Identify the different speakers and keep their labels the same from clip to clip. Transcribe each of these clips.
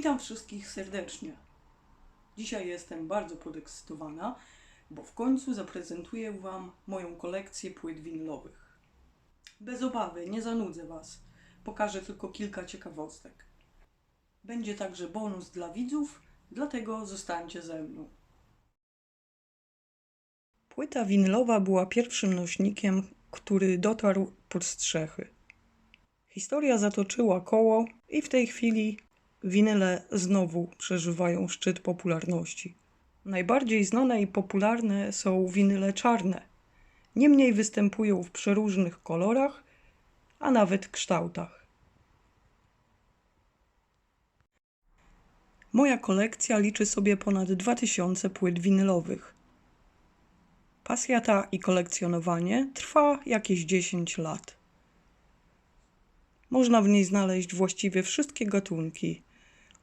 Speaker 1: Witam wszystkich serdecznie. Dzisiaj jestem bardzo podekscytowana, bo w końcu zaprezentuję Wam moją kolekcję płyt winylowych. Bez obawy, nie zanudzę Was. Pokażę tylko kilka ciekawostek. Będzie także bonus dla widzów, dlatego zostańcie ze mną. Płyta winylowa była pierwszym nośnikiem, który dotarł pod strzechy. Historia zatoczyła koło i w tej chwili winyle znowu przeżywają szczyt popularności. Najbardziej znane i popularne są winyle czarne. Niemniej występują w przeróżnych kolorach, a nawet kształtach. Moja kolekcja liczy sobie ponad 2000 płyt winylowych. Pasja ta i kolekcjonowanie trwa jakieś 10 lat. Można w niej znaleźć właściwie wszystkie gatunki,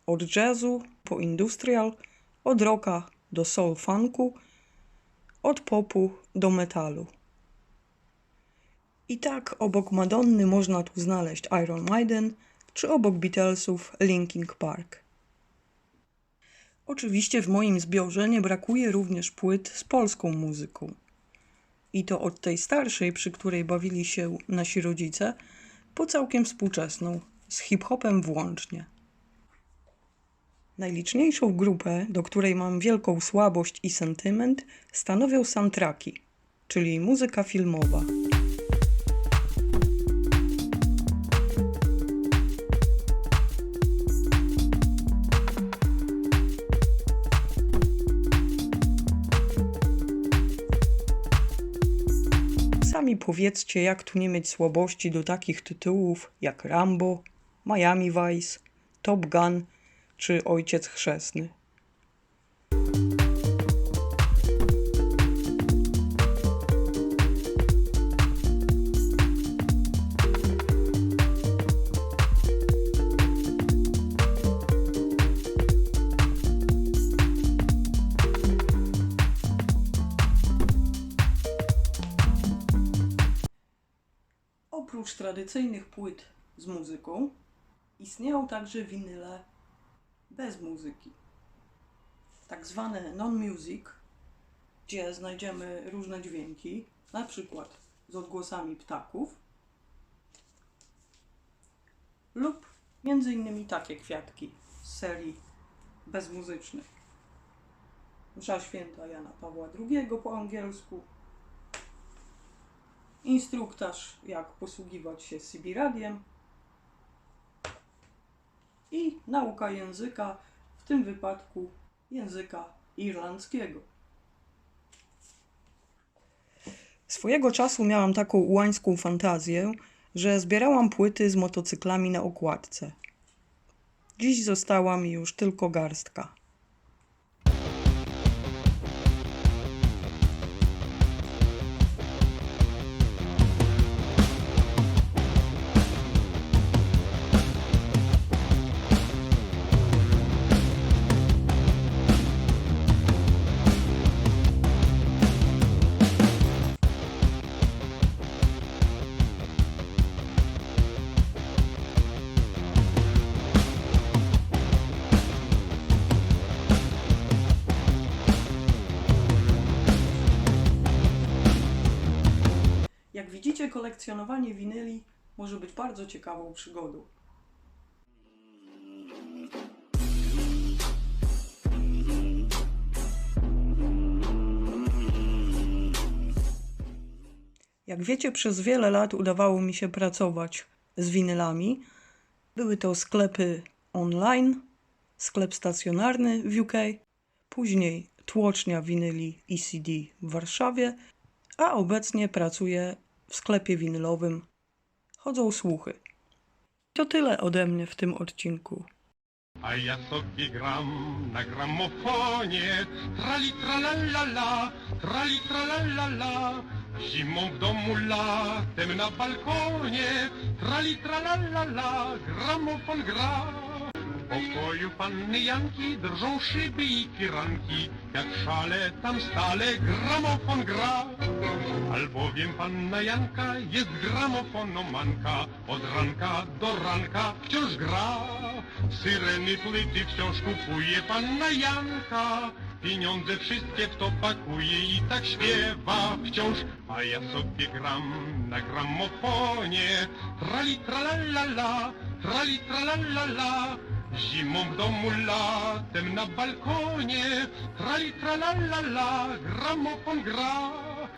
Speaker 1: od jazzu po industrial, od rocka do soul funku, od popu do metalu. I tak obok Madonny można tu znaleźć Iron Maiden, czy obok Beatlesów Linkin Park. Oczywiście w moim zbiorze nie brakuje również płyt z polską muzyką. I to od tej starszej, przy której bawili się nasi rodzice, po całkiem współczesną, z hip-hopem włącznie. Najliczniejszą grupę, do której mam wielką słabość i sentyment, stanowią soundtracki, czyli muzyka filmowa. Sami powiedzcie, jak tu nie mieć słabości do takich tytułów jak Rambo, Miami Vice, Top Gun czy Ojciec Chrzestny. Oprócz tradycyjnych płyt z muzyką, istnieją także winyle bez muzyki. Tak zwane non-music, gdzie znajdziemy różne dźwięki, na przykład z odgłosami ptaków, lub między innymi takie kwiatki z serii bezmuzycznych. Msza święta Jana Pawła II po angielsku, instruktaż, jak posługiwać się CB i nauka języka, w tym wypadku języka irlandzkiego. Swojego czasu miałam taką ułańską fantazję, że zbierałam płyty z motocyklami na okładce. Dziś została mi już tylko garstka. Jak widzicie, kolekcjonowanie winyli może być bardzo ciekawą przygodą. Jak wiecie, przez wiele lat udawało mi się pracować z winylami. Były to sklepy online, sklep stacjonarny w UK, później tłocznia winyli ECD w Warszawie, a obecnie pracuję w sklepie winylowym. Chodzą słuchy. To tyle ode mnie w tym odcinku.
Speaker 2: A ja sobie gram na gramofonie Trali tralalala, trali tralalala Zimą w domu, latem na balkonie Trali tralalala, gramofon gra W pokoju panny Janki drżą szyby i firanki Jak szale tam stale gramofon gra Albowiem panna Janka jest gramofonomanka Od ranka do ranka wciąż gra Syreny, płyty wciąż kupuje panna Janka. Pieniądze wszystkie w to pakuje i tak śpiewa wciąż. A ja sobie gram na gramofonie. Trali tralalala, trali tralalala. Zimą w domu, latem na balkonie. Trali tralalala, gramofon gra.